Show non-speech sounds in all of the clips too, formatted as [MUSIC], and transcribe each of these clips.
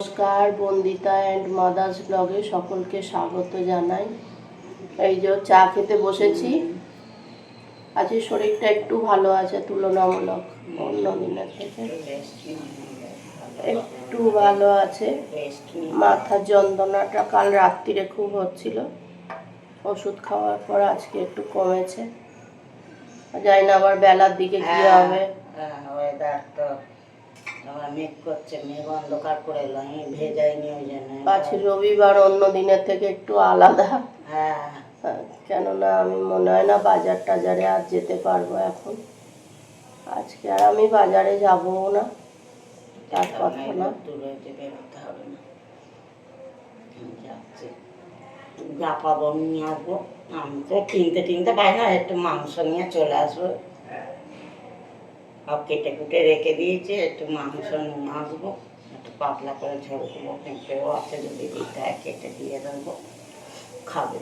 নমস্কার Bandita and mother's ব্লগে সকলকে স্বাগত জানাই। এই যে চা খেতে বসেছি। আজকে শরীরটা একটু ভালো আছে তুলনামূলক অন্য দিনের থেকে। একটু ভালো আছে। মাথার যন্ত্রণাটা কাল রাত্রিরে খুব হচ্ছিল। ওষুধ খাওয়ার পর আজকে একটু কমেছে। জানি না আবার বেলার দিকে কি হবে। ওয়েদার তো আবার মেঘ করছে মেঘ অন্ধকার করে এলো আমি ভেজাইনি ওই জন্য। আজ রবিবার অন্য দিনের থেকে একটু আলাদা। হ্যাঁ। হ্যাঁ, কেননা আমি মনে হয় না বাজার টাজারে আর যেতে পারব এখন। আজকে আর আমি বাজারে যাব না। তার কথা না। দূরে বেরোতে হবে না। আমি যাচ্ছি। যা পাবো নিয়ে আসব। আমি তো কিনতে টিনতে পাই না একটু মাংস নিয়ে চলে আসব। সব কেটে কুটে রেখে দিয়েছে একটু মাংস নিয়ে আসব একটু পাতলা করে ঝোল পেঁপেও আছে যদি দিতে হয় কেটে দিয়ে দেবো খাবে।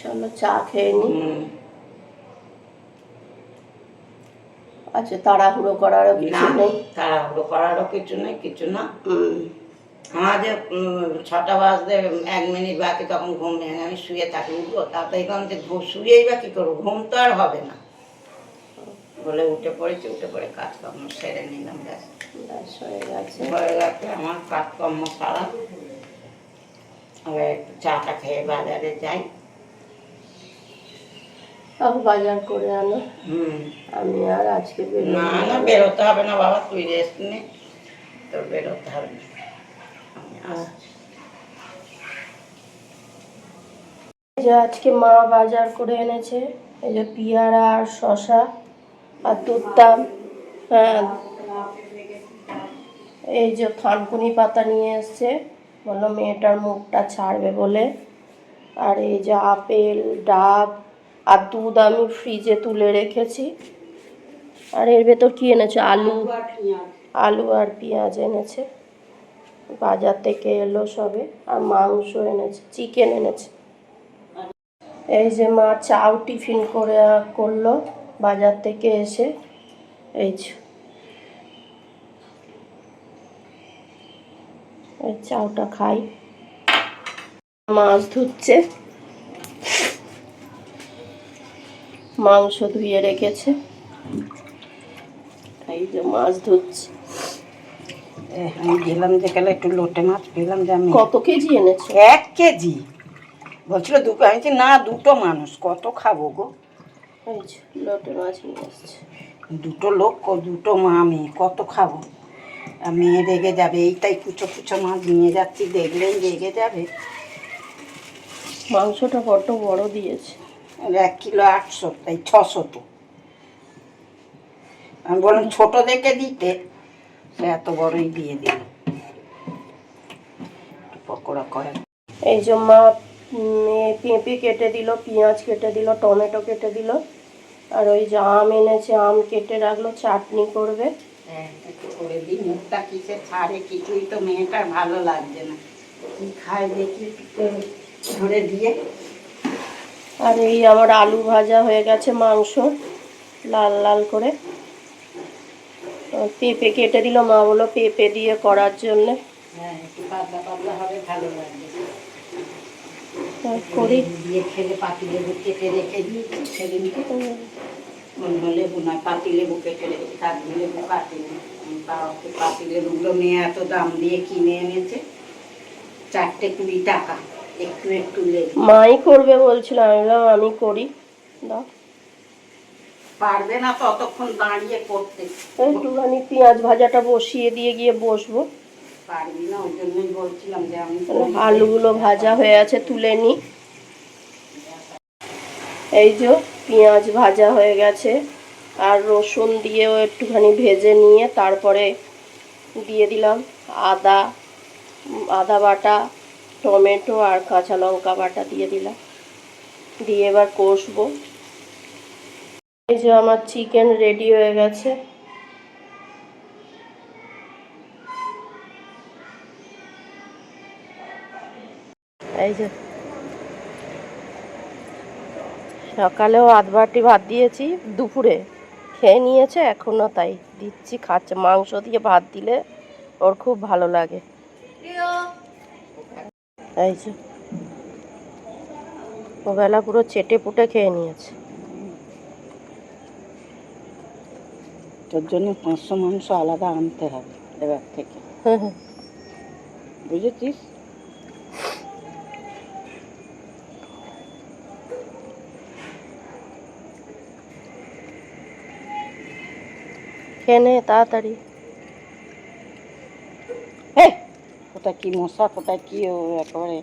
চলো চা খেয়ে নি। আচ্ছা তাড়াহুড়ো করারও কিছু নেই? তাড়াহুড়ো করারও কিছু নেই কিছু না। আমার ছটা বাজতে এক মিনিট বাকি তখন ঘুম ভেঙে আমি শুয়ে থাকি উঠবো তাড়াতাড়ি কারণ যে শুয়েই বা কী করব? ঘুম তো আর হবে না। বলে উঠে পড়েছি উঠে পড়ে কাজকর্ম সেরে নিলাম ব্যাস। ব্যাস হয়ে গেছে। হয়ে গেছে আমার কাজকর্ম সারা। এবার একটু চাটা খেয়ে বাজারে যাই। সব বাজার করে আনো। হুম। আমি আর আজকে না না। বেরোতে হবে না বাবা তুই রেস্ট নে। তোর বেরোতে হবে না। যে আজকে মা বাজার করে এনেছে এই যে পিয়ারা আর শশা আর দুধদাম হ্যাঁ। এই যে থানকুনি পাতা নিয়ে এসছে বলল মেয়েটার মুখটা ছাড়বে বলে। আর এই যে আপেল ডাব আর দুধ আমি ফ্রিজে তুলে রেখেছি। আর এর ভেতর কী এনেছে? আলু। আলু আর পেঁয়াজ এনেছে। বাজার থেকে এলো সবে। আর মাংস এনেছে চিকেন এনেছে। এই যে মা চাউ টিফিন করে করল। বাজার থেকে এসে এই চাউটা খাই। মাছ ধুচ্ছে। মাংস ধুয়ে রেখেছে। এই যে মাছ ধুচ্ছে। আমি গেলাম যেখানে একটু লোটে মাছ পেলাম যে আমি কত কেজি এনেছো? এক কেজি। বলছিল দুটো আমি না দুটো মানুষ কত খাব গো? এই যে লোটে মাছ নিয়ে এসছে দুটো লোক দুটো মা মেয়ে কত খাব? মেয়ে রেগে যাবে এইটাই কুচো কুচো মাছ নিয়ে যাচ্ছি দেখলেই রেগে যাবে। মাংসটা বড্ড বড় দিয়েছে। এক কিলো আটশো তাই ছশো তো। আমি বললাম ছোট দেখে দিতে। এত বড়ই দিয়ে দিল। পকোড়া করে এই যে মা পেঁপে কেটে দিল পেঁয়াজ কেটে দিল টমেটো কেটে দিল আর ওই যে আম এনেছে আম কেটে রাখল চাটনি করবে। হ্যাঁ, করে দিই মুখটা কিসে ছাড়ে কিছুই তো মেয়েটার ভালো লাগছে না। কি খায় দেখি ধরে দিয়ে। আর এই আমার আলু ভাজা হয়ে গেছে মাংস লাল লাল করে। পেঁপে কেটে দিল মা বলল পেঁপে দিয়ে করার জন্যে। হ্যাঁ একটু পাতলা পাতলা হবে ভালো লাগবে। করি। দিয়ে খেলে পাতি লেবু কেটে রেখে দিই সেদিনকে অন্য লেবু নয় পাতি লেবু কেটে রেখে কাগজি লেবু কাটিনি পাতি লেবুগুলো মেয়ে এত দাম দিয়ে কিনে এনেছে চারটে কুড়ি টাকা একটু একটু লেবু। মাই করবে বলছিল আমি বললাম আমি করি। দাও। পারবে না ততক্ষণ দাঁড়িয়ে করতে। একটুখানি পেঁয়াজ ভাজাটা বসিয়ে দিয়ে গিয়ে বসবো। না আলুগুলো ভাজা হয়ে আছে, তুলে নিই এই যে পেঁয়াজ ভাজা হয়ে গেছে, আর রসুন দিয়েও একটুখানি ভেজে নিয়ে তারপরে দিয়ে দিলাম আদা আদা বাটা, টমেটো আর কাঁচা লঙ্কা বাটা দিয়ে দিলাম। দিয়ে এবার কষবো। এই যে আমার চিকেন রেডি হয়ে গেছে। এই যে। সকালেও আধ বাটি ভাত দিয়েছি দুপুরে খেয়ে নিয়েছে এখনও তাই দিচ্ছি খাচ্ছে। মাংস দিয়ে ভাত দিলে ওর খুব ভালো লাগে। এই যে। ও বেলা পুরো চেটে পুটে খেয়ে নিয়েছে। তোর জন্য পাঁচশো মাংস আলাদা আনতে হবে এবার থেকে। বুঝেছিস? খেয়ে নে তাড়াতাড়ি। কোথায় কি মশা কোথায় কি ও একেবারে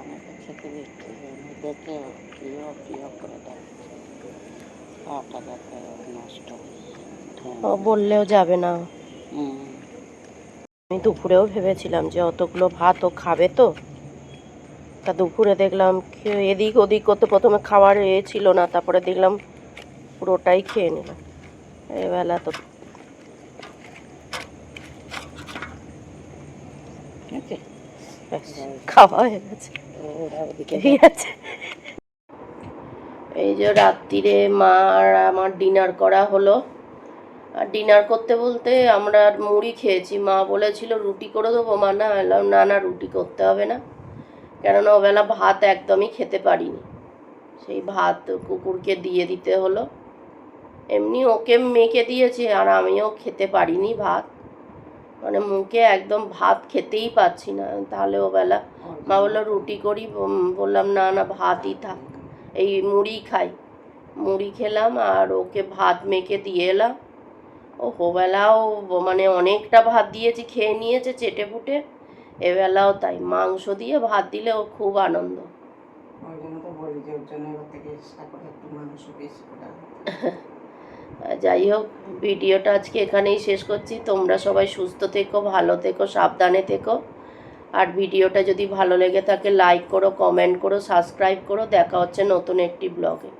আমাকে খেতে দিচ্ছে দেখে প্রিয় প্রিয় করে ডাকছে। খাওয়াটা নষ্ট ও বললেও যাবে না। আমি দুপুরেও ভেবেছিলাম যে অতগুলো ভাত ও খাবে তো। তা দুপুরে দেখলাম এদিক ওদিক করতে প্রথমে খাবার এ ছিল না তারপরে দেখলাম পুরোটাই খেয়ে নিলাম। এবেলা তো। খাওয়া হয়ে গেছে। এই যে রাত্রিরে মা আর আমার ডিনার করা হলো। আর ডিনার করতে বলতে আমরা মুড়ি খেয়েছি। মা বলেছিল, রুটি করে দেবো? মা না এলাম না না, রুটি করতে হবে না। কেননা ওবেলা ভাত একদমই খেতে পারিনি। সেই ভাত কুকুরকে দিয়ে দিতে হলো। এমনি ওকে মেখে দিয়েছে আর আমিও খেতে পারিনি ভাত। মানে মুখে একদম ভাত খেতেই পাচ্ছি না। তাহলে ওবেলা মা বলল রুটি করি? বললাম না না ভাতই থাক। এই মুড়ি খাই। মুড়ি খেলাম আর ওকে ভাত মেখে দিয়ে এলাম। ও হোবেলাও মানে অনেকটা ভাত দিয়েছি খেয়ে নিয়েছে চেটে ফুটে এবেলাও তাই মাংস দিয়ে ভাত দিলে ও খুব আনন্দ। ওই জন্য তো বলি যে ওর জন্য এবার থেকে এক্সট্রা করে একটু মাংস বেশি করে আনতে। আর [LAUGHS] যাই হোক, ভিডিওটা আজকে এখানেই শেষ করছি। তোমরা সবাই সুস্থ থেকো, ভালো থেকো, সাবধানে থেকো। আর ভিডিওটা যদি ভালো লেগে থাকে লাইক করো কমেন্ট করো সাবস্ক্রাইব করো। দেখা হচ্ছে নতুন একটি ব্লগে